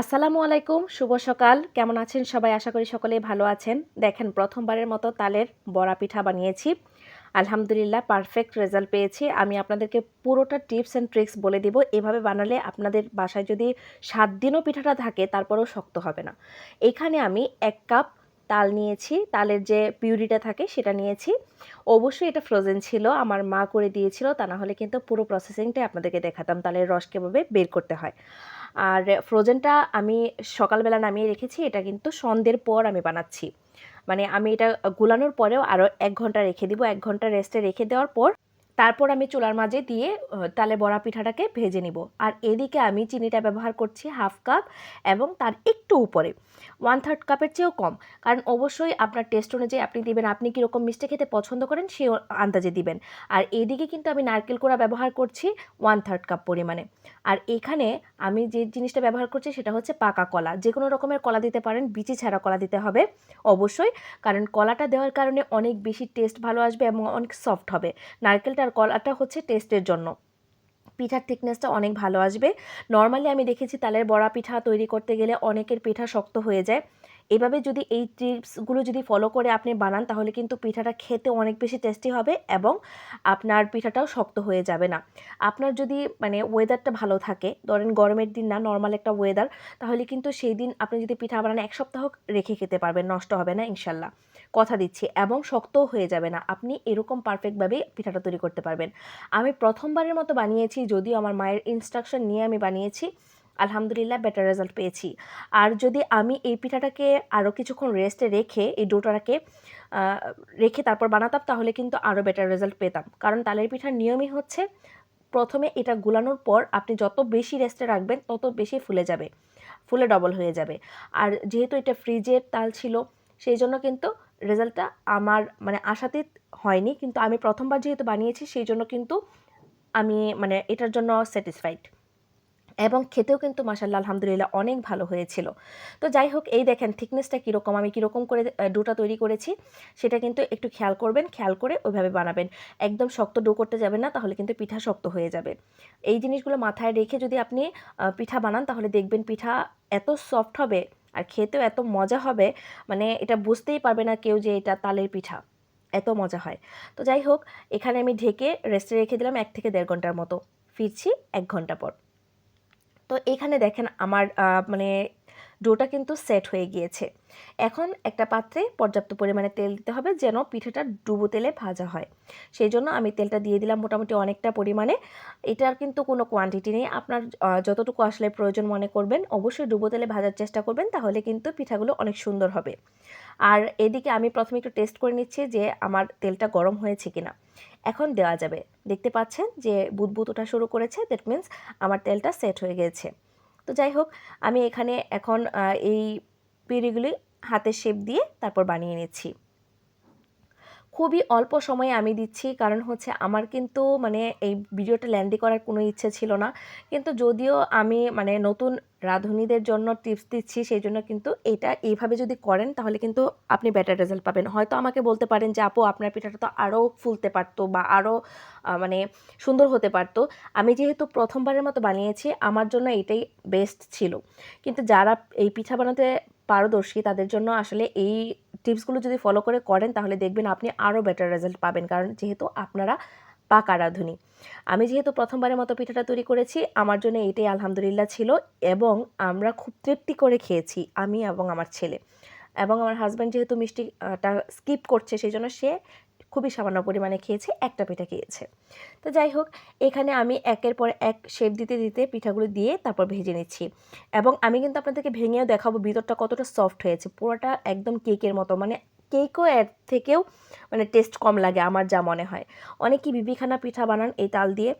আসসালামু আলাইকুম, শুভ সকাল। কেমন আছেন সবাই? আশা করি সকলেই ভালো আছেন। দেখেন, প্রথমবারের মতো তালের বড়া পিঠা বানিয়েছি। আলহামদুলিল্লাহ পারফেক্ট রেজাল্ট পেয়েছি। আমি আপনাদেরকে পুরোটা টিপস অ্যান্ড ট্রিক্স বলে দিব। এভাবে বানালে আপনাদের বাসায় যদি সাত দিনও পিঠাটা থাকে, তারপরেও শক্ত হবে না। এখানে আমি এক কাপ তাল নিয়েছি, তালের যে পিউরিটা থাকে সেটা নিয়েছি। অবশ্যই এটা ফ্রোজেন ছিল, আমার মা করে দিয়েছিল, তা না হলে কিন্তু পুরো প্রসেসিংটাই আপনাদেরকে দেখাতাম, তালের রস কীভাবে বের করতে হয়। আর ফ্রোজেনটা আমি সকালবেলা নামিয়ে রেখেছি, এটা কিন্তু সন্ধ্যের পর আমি বানাচ্ছি। মানে আমি এটা গুলানোর পরেও আরও এক ঘণ্টা রেখে দিব, এক ঘণ্টা রেস্টে রেখে দেওয়ার পর তারপর আমি চুলার মাঝে দিয়ে তালে বড়া পিঠাটাকে ভেজে নিব। আর এদিকে আমি চিনিটা ব্যবহার করছি হাফ কাপ এবং তার একটু উপরে। ওয়ান থার্ড কাপের চেয়েও কম। কারণ অবশ্যই আপনার টেস্ট অনুযায়ী আপনি দিবেন, আপনি কীরকম মিষ্টি খেতে পছন্দ করেন সেই আন্দাজে দিবেন। আর এদিকে কিন্তু আমি নারকেল কোড়া ব্যবহার করছি ওয়ান থার্ড কাপ পরিমাণে। আর এখানে আমি যে জিনিসটা ব্যবহার করছি সেটা হচ্ছে পাকা কলা। যে কোনো রকমের কলা দিতে পারেন, বিচি ছাড়া কলা দিতে হবে, অবশ্যই। কারণ কলাটা দেওয়ার কারণে অনেক বেশি টেস্ট ভালো আসবে এবং অনেক সফট হবে। নারকেলটার কলাটা হচ্ছে টেস্টের জন্য। পিঠার থিকনেসটা অনেক ভালো আসবে। নর্মালি আমি দেখেছি তালের বড়া পিঠা তৈরি করতে গেলে অনেকের পিঠা শক্ত হয়ে যায়। এভাবে যদি এই টিপসগুলো যদি ফলো করে আপনি বানান, তাহলে কিন্তু পিঠাটা খেতে অনেক বেশি টেস্টি হবে এবং আপনার পিঠাটাও শক্ত হয়ে যাবে না। আপনার যদি মানে ওয়েদারটা ভালো থাকে, ধরেন গরমের দিন না নর্মাল একটা ওয়েদার তাহলে কিন্তু সেই দিন আপনি যদি পিঠা বানান, এক সপ্তাহ রেখে খেতে পারবেন, নষ্ট হবে না, ইনশাল্লাহ। কথা দিচ্ছি, এবং শক্তও হয়ে যাবে না, আপনি এরকম পারফেক্টভাবেই পিঠাটা তৈরি করতে পারবেন। আমি প্রথমবারের মতো বানিয়েছি, যদিও আমার মায়ের ইনস্ট্রাকশন নিয়ে আমি বানিয়েছি আলহামদুলিল্লাহ বেটার রেজাল্ট পেয়েছি। আর যদি আমি এই পিঠাটাকে আরও কিছুক্ষণ রেস্টে রেখে, এই ডোটাটাকে রেখে তারপর বানাতাম, তাহলে কিন্তু আরও বেটার রেজাল্ট পেতাম। কারণ তালের পিঠার নিয়মই হচ্ছে, প্রথমে এটা গুলানোর পর আপনি যত বেশি রেস্টে রাখবেন, তত বেশি ফুলে যাবে, ফুলে ডবল হয়ে যাবে। আর যেহেতু এটা ফ্রিজের তাল ছিল, সেই জন্য কিন্তু রেজাল্টটা আমার মানে আশাতীত হয়নি, কিন্তু আমি প্রথমবার যেহেতু বানিয়েছি, সেই জন্য কিন্তু আমি মানে এটার জন্য স্যাটিসফাইড এবং খেতেও কিন্তু মাসাল্লাহ আলহামদুলিল্লাহ অনেক ভালো হয়েছিল। তো যাই হোক, এই দেখেন থিকনেসটা কীরকম, আমি কীরকম করে ডোটা তৈরি করেছি, সেটা কিন্তু একটু খেয়াল করবেন, খেয়াল করে ওইভাবে বানাবেন। একদম শক্ত ডো করতে যাবেন না, তাহলে কিন্তু পিঠা শক্ত হয়ে যাবে। এই জিনিসগুলো মাথায় রেখে যদি আপনি পিঠা বানান, তাহলে দেখবেন পিঠা এত সফট হবে আর খেতেও এত মজা হবে মানে এটা বুঝতেই পারবে না কেউ যে এটা তালের পিঠা। এত মজা হয়। তো যাই হোক, এখানে আমি ঢেকে রেস্টে রেখে দিলাম এক থেকে দেড় ঘণ্টার মতো। ফিরছি এক ঘণ্টা পর। তো এখানে দেখেন আমার মানে ডোটা কিন্তু সেট হয়ে গিয়েছে। এখন একটা পাত্রে পর্যাপ্ত পরিমাণে তেল দিতে হবে যেন পিঠেটা ডুবো তেলে ভাজা হয়। সেই জন্য আমি তেলটা দিয়ে দিলাম মোটামুটি অনেকটা পরিমাণে। এটার কিন্তু কোনো কোয়ান্টিটি নেই। আপনার যতটুকু আসলে প্রয়োজন মনে করবেন, অবশ্যই ডুবো তেলে ভাজার চেষ্টা করবেন, তাহলে কিন্তু পিঠাগুলো অনেক সুন্দর হবে। আর এদিকে আমি প্রথমে একটু টেস্ট করে নিচ্ছি যে আমার তেলটা গরম হয়েছে কিনা। এখন দেওয়া যাবে। দেখতে পাচ্ছেন যে বুদবুদ ওঠা শুরু করেছে দ্যাট মিন্স আমার তেলটা সেট হয়ে গেছে। তো যাই হোক আমি এখানে এখন এই পিঁড়িগুলি হাতের শেপ দিয়ে তারপর বানিয়ে নিচ্ছি। খুবই অল্প সময়ে আমি দিচ্ছি। কারণ হচ্ছে আমার কিন্তু মানে এই ভিডিওটা ল্যান্ডি করার কোনো ইচ্ছে ছিল না। কিন্তু যদিও আমি মানে নতুন রাঁধুনিদের জন্য টিপস দিচ্ছি, সেই জন্য কিন্তু এটা এইভাবে যদি করেন, তাহলে কিন্তু আপনি বেটার রেজাল্ট পাবেন। হয়তো আমাকে বলতে পারেন যে, আপু, আপনার পিঠাটা তো আরও ফুলতে পারতো বা আরও মানে সুন্দর হতে পারতো। আমি যেহেতু প্রথমবারের মতো বানিয়েছি, আমার জন্য এটাই বেস্ট ছিল। কিন্তু যারা এই পিঠা বানাতে পারদর্শী, তাদের জন্য আসলে এই টিপসগুলো যদি ফলো করে করেন, তাহলে দেখবেন আপনি আরও বেটার রেজাল্ট পাবেন। কারণ যেহেতু আপনারা পাকা রাঁধুনি। আমি যেহেতু প্রথমবারের মতো পিঠাটা তৈরি করেছি, আমার জন্য এটাই আলহামদুলিল্লাহ ছিল এবং আমরা খুব তৃপ্তি করে খেয়েছি, আমি এবং আমার ছেলে। এবং আমার হাজব্যান্ড যেহেতু মিষ্টিটা স্কিপ করছে, সেই জন্য সে খুবই সামান্য পরিমাণে খেয়েছে, একটা পিঠা খেয়েছে। তো যাই হোক, এখানে আমি একের পর এক শেপ দিতে দিতে পিঠাগুলো দিয়ে তারপর ভেজে নিচ্ছি। এবং আমি কিন্তু আপনাদেরকে ভেঙেও দেখাবো ভিতরটা কতটা সফট হয়েছে। পুরোটা একদম কেকের মতো মানে কেকও এর থেকেও মানে টেস্ট কম লাগে, আমার যা মনে হয়। অনেকেই বিবিখানা পিঠা বানান এই তাল দিয়ে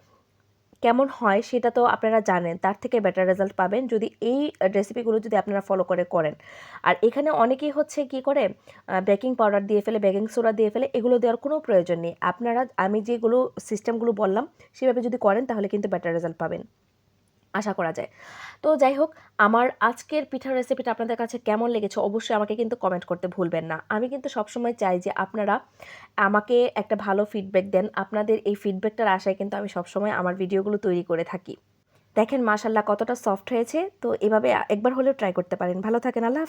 কেমন হয় সেটা তো আপনারা জানেন, তার থেকে বেটার রেজাল্ট পাবেন যদি এই রেসিপিগুলো যদি আপনারা ফলো করে করেন। আর এখানে অনেকেই হচ্ছে কি করে বেকিং পাউডার দিয়ে ফেলে বেকিং সোডা দিয়ে ফেলে, এগুলো দেওয়ার কোনো প্রয়োজন নেই। আপনারা, আমি যেগুলো সিস্টেমগুলো বললাম, সেভাবে যদি করেন তাহলে কিন্তু বেটার রেজাল্ট পাবেন। আশা করা যায়। তো যাই হোক, আমার আজকের পিঠার রেসিপিটা আপনাদের কাছে কেমন লেগেছে অবশ্যই আমাকে কিন্তু কমেন্ট করতে ভুলবেন না। আমি কিন্তু সবসময় চাই যে আপনারা আমাকে একটা ভালো ফিডব্যাক দেন। আপনাদের এই ফিডব্যাকটার আশায় কিন্তু আমি সবসময় আমার ভিডিওগুলো তৈরি করে থাকি। দেখেন মাশাল্লাহ কতটা সফট হয়েছে। তো এভাবে একবার হলেও ট্রাই করতে পারেন। ভালো থাকেন, আল্লাহ।